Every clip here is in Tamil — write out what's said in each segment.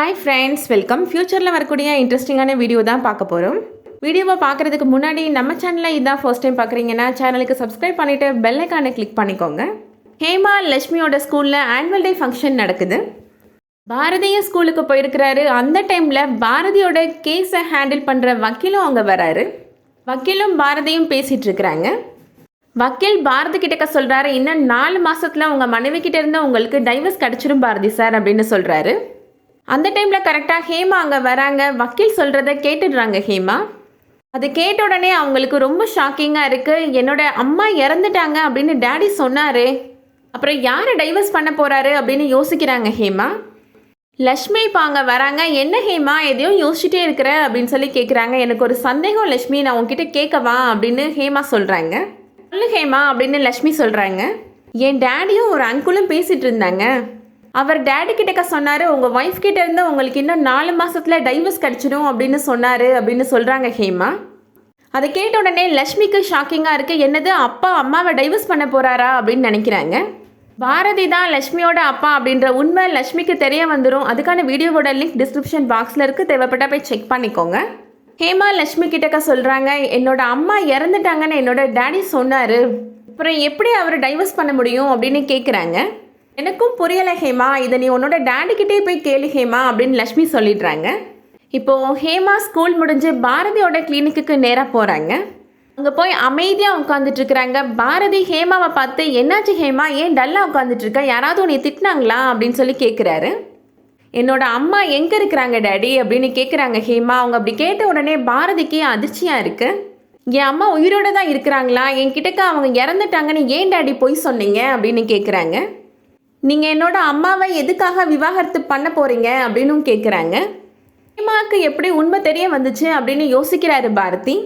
ஹாய் ஃப்ரெண்ட்ஸ் வெல்கம் ஃப்யூச்சரில் வரக்கூடிய இன்ட்ரெஸ்டிங்கான வீடியோ தான் பார்க்க போகிறோம் வீடியோவை பார்க்குறதுக்கு முன்னாடி நம்ம சேனலில் இதான் ஃபர்ஸ்ட் டைம் பார்க்குறீங்கன்னா சேனலுக்கு சப்ஸ்கிரைப் பண்ணிவிட்டு பெல்லைக்கானை கிளிக் பண்ணிக்கோங்க. ஹேமா லட்சுமியோட ஸ்கூலில் ஆனுவல் டே ஃபங்க்ஷன் நடக்குது. பாரதிய ஸ்கூலுக்கு போயிருக்கிறாரு. அந்த டைமில் பாரதியோட கேஸை ஹேண்டில் பண்ணுற வக்கீலும் அங்கே வராரு. வக்கீலும் பாரதியும் பேசிகிட்டு இருக்கிறாங்க. வக்கீல் பாரதி கிட்டக்க சொல்கிறாரு இன்னும் நாலு மாதத்தில் உங்கள் மனைவி கிட்டே இருந்து உங்களுக்கு டைவர்ஸ் கிடச்சிரும் பாரதி சார் அப்படின்னு சொல்கிறாரு அந்த டைமில் கரெக்டாக ஹேமா அங்கே வராங்க. வக்கீல் சொல்கிறத கேட்டுடுறாங்க ஹேமா. அது கேட்ட உடனே அவங்களுக்கு ரொம்ப ஷாக்கிங்காக இருக்குது என்னோட அம்மா இறந்துட்டாங்க அப்படின்னு டேடி சொன்னார். அப்புறம் யாரை டைவர்ஸ் பண்ண போகிறாரு அப்படின்னு யோசிக்கிறாங்க ஹேமா. லக்ஷ்மி இப்போ அங்கே வராங்க. என்ன ஹேமா எதையும் யோசிச்சுட்டே இருக்கிற? அப்படின்னு சொல்லி கேட்குறாங்க எனக்கு ஒரு சந்தேகம் லக்ஷ்மி நான் உங்ககிட்ட கேட்கவா? அப்படின்னு ஹேமா சொல்கிறாங்க சொல்லு ஹேமா அப்படின்னு லக்ஷ்மி சொல்கிறாங்க என் டேடியும் ஒரு அங்குளும் பேசிகிட்டு இருந்தாங்க. அவர் டேடி கிட்டக்க சொன்னார் உங்கள் ஒய்ஃப் கிட்ட இருந்து உங்களுக்கு இன்னும் நாலு மாசத்துல டைவர்ஸ் கிடைச்சிடும் அப்படின்னு சொன்னார் அப்படின்னு சொல்கிறாங்க ஹேமா. அதை கேட்ட உடனே லக்ஷ்மிக்கு ஷாக்கிங்காக இருக்குது என்னது அப்பா அம்மாவை டைவர்ஸ் பண்ண போகிறாரா அப்படின்னு நினைக்கிறாங்க. பாரதி தான் லக்ஷ்மியோட அப்பா அப்படின்ற உண்மை லக்ஷ்மிக்கு தெரிய வந்துடும் அதுக்கான வீடியோவோட லிங்க் டிஸ்கிரிப்ஷன் பாக்ஸில் இருக்குது தேவைப்பட்டா போய் செக் பண்ணிக்கோங்க. ஹேமா லக்ஷ்மி கிட்டக்க சொல்கிறாங்க என்னோட அம்மா இறந்துட்டாங்கன்னு என்னோட டேடி சொன்னார். அப்புறம் எப்படி அவர் டைவர்ஸ் பண்ண முடியும்? அப்படின்னு கேட்குறாங்க எனக்கும் புரியலை ஹேமா. இதை நீ உன்னோட டேடிக்கிட்டே போய் கேளு ஹேமா அப்படின்னு லக்ஷ்மி சொல்லிடுறாங்க. இப்போது ஹேமா ஸ்கூல் முடிஞ்சு பாரதியோட கிளினிக்கு நேராக போகிறாங்க அங்கே போய் அமைதியாக உட்காந்துட்டு இருக்கிறாங்க. பாரதி ஹேமாவை பார்த்து என்னாச்சு ஹேமா? ஏன் டல்லாக உட்காந்துட்டு இருக்க? யாராவது உன்னை திட்டினாங்களா? அப்படின்னு சொல்லி கேட்குறாரு என்னோட அம்மா எங்கே இருக்கிறாங்க டேடி அப்படின்னு கேட்குறாங்க ஹேமா. அவங்க அப்படி கேட்ட உடனே பாரதிக்கு அதிர்ச்சியாக இருக்குது என் அம்மா உயிரோட தான் இருக்கிறாங்களா? என் கிட்டக்க அவங்க இறந்துட்டாங்கன்னு ஏன் டேடி போய் சொன்னீங்க? அப்படின்னு கேட்குறாங்க நீங்கள் என்னோட அம்மாவை எதுக்காக விவாகரத்து பண்ண போகிறீங்க அப்படின்னும் கேட்குறாங்க ஹேமாவுக்கு எப்படி உண்மை தெரிய வந்துச்சு அப்படின்னு யோசிக்கிறாரு பாரதி.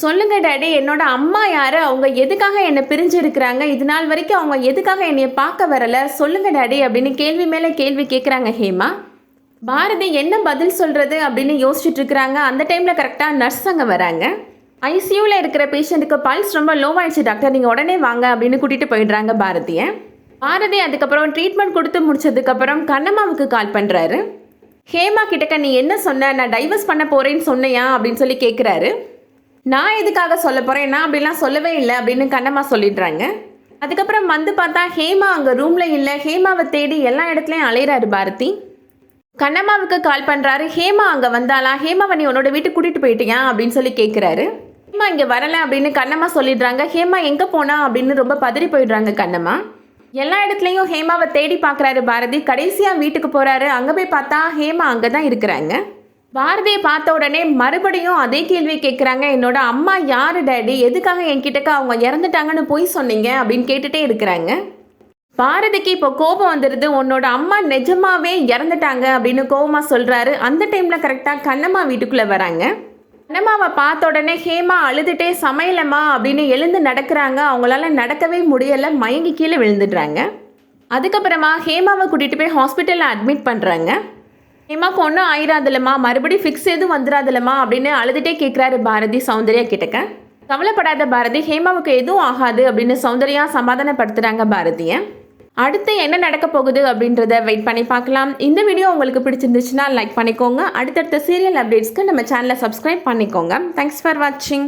சொல்லுங்க டேடி என்னோட அம்மா யாரு? அவங்க எதுக்காக என்னை பிரிஞ்சு இருக்கிறாங்க? இது நாள் வரைக்கும் அவங்க எதுக்காக என்னை பார்க்க வரல? சொல்லுங்க டேடி அப்படின்னு கேள்வி மேலே கேள்வி கேட்குறாங்க ஹேமா. பாரதி என்ன பதில் சொல்கிறது அப்படின்னு யோசிச்சுட்டு இருக்கிறாங்க. அந்த டைமில் கரெக்டாக நர்ஸ் அங்கே வராங்க. ஐசியூவில் இருக்கிற பேஷண்ட்டுக்கு பல்ஸ் ரொம்ப லோவாயிடுச்சு டாக்டர். நீங்கள் உடனே வாங்க அப்படின்னு கூட்டிகிட்டு போயிடுறாங்க பாரதியை. பாரதி அதுக்கப்புறம் ட்ரீட்மெண்ட் கொடுத்து முடிச்சதுக்கப்புறம் கண்ணம்மாவுக்கு கால் பண்ணுறாரு ஹேமா கிட்டக்க நீ என்ன சொன்ன? நான் டைவர்ஸ் பண்ண போகிறேன்னு சொன்னையா? அப்படின்னு சொல்லி கேட்குறாரு நான் எதுக்காக சொல்ல போகிறேன் நான் அப்படிலாம் சொல்லவே இல்லை அப்படின்னு கண்ணம்மா சொல்லிடுறாங்க. அதுக்கப்புறம் வந்து பார்த்தா ஹேமா அங்கே ரூமில் இல்லை. ஹேமாவை தேடி எல்லா இடத்துலையும் அலையிறாரு பாரதி. கண்ணம்மாவுக்கு கால் பண்ணுறாரு ஹேமா அங்கே வந்தாளா? ஹேமாவை நீ உன்னோட வீட்டுக்கு கூட்டிகிட்டு போயிட்டியா? அப்படின்னு சொல்லி கேட்குறாரு ஹேமா இங்கே வரலை அப்படின்னு கண்ணம்மா சொல்லிடுறாங்க. ஹேமா எங்கே போனா? அப்படின்னு ரொம்ப பதறி போயிடுறாங்க கண்ணம்மா. எல்லா இடத்துலையும் ஹேமாவை தேடி பார்க்குறாரு பாரதி. கடைசியாக வீட்டுக்கு போகிறாரு அங்கே போய் பார்த்தா ஹேமா அங்கே தான் இருக்கிறாங்க. பாரதியை பார்த்த உடனே மறுபடியும் அதே கேள்வி கேட்குறாங்க என்னோட அம்மா யார் டேடி? எதுக்காக என்கிட்டக்க அவங்க இறந்துட்டாங்கன்னு போய் சொன்னீங்க? அப்படின்னு கேட்டுட்டே இருக்கிறாங்க. பாரதிக்கு இப்போ கோபம் வந்துடுது உன்னோட அம்மா நிஜமாவே இறந்துட்டாங்க அப்படின்னு கோபமாக சொல்கிறாரு அந்த டைமில் கரெக்டாக கண்ணம்மா வீட்டுக்குள்ளே வராங்க. கண்ணம்மாவை பார்த்த உடனே ஹேமா அழுதுட்டே சமையலம்மா அப்படின்னு எழுந்து நடக்கிறாங்க. அவங்களால நடக்கவே முடியலை மயங்கி கீழே விழுந்துடுறாங்க. அதுக்கப்புறமா ஹேமாவை கூட்டிகிட்டு போய் ஹாஸ்பிட்டலில் அட்மிட் பண்ணுறாங்க ஹேமாக்கு ஒன்றும் ஆயிராதில்லம்மா மறுபடியும் ஃபிக்ஸ் எதுவும் வந்துடாதில்லம்மா அப்படின்னு அழுதுகிட்டே கேட்குறாரு பாரதி சௌந்தர்யா கிட்டக்க. கவலைப்படாத பாரதி ஹேமாவுக்கு எதுவும் ஆகாது அப்படின்னு சௌந்தர்யா சமாதானப்படுத்துகிறாங்க பாரதியை. அடுத்து என்ன நடக்க போகுது அப்படின்றத வெயிட் பண்ணி பார்க்கலாம். இந்த வீடியோ உங்களுக்கு பிடிச்சிருந்துச்சுன்னா லைக் பண்ணிக்கோங்க. அடுத்தடுத்த சீரியல் அப்டேட்ஸ்க்கு நம்ம சேனலை சப்ஸ்கிரைப் பண்ணிக்கோங்க. தேங்க்ஸ் ஃபார் வாட்சிங்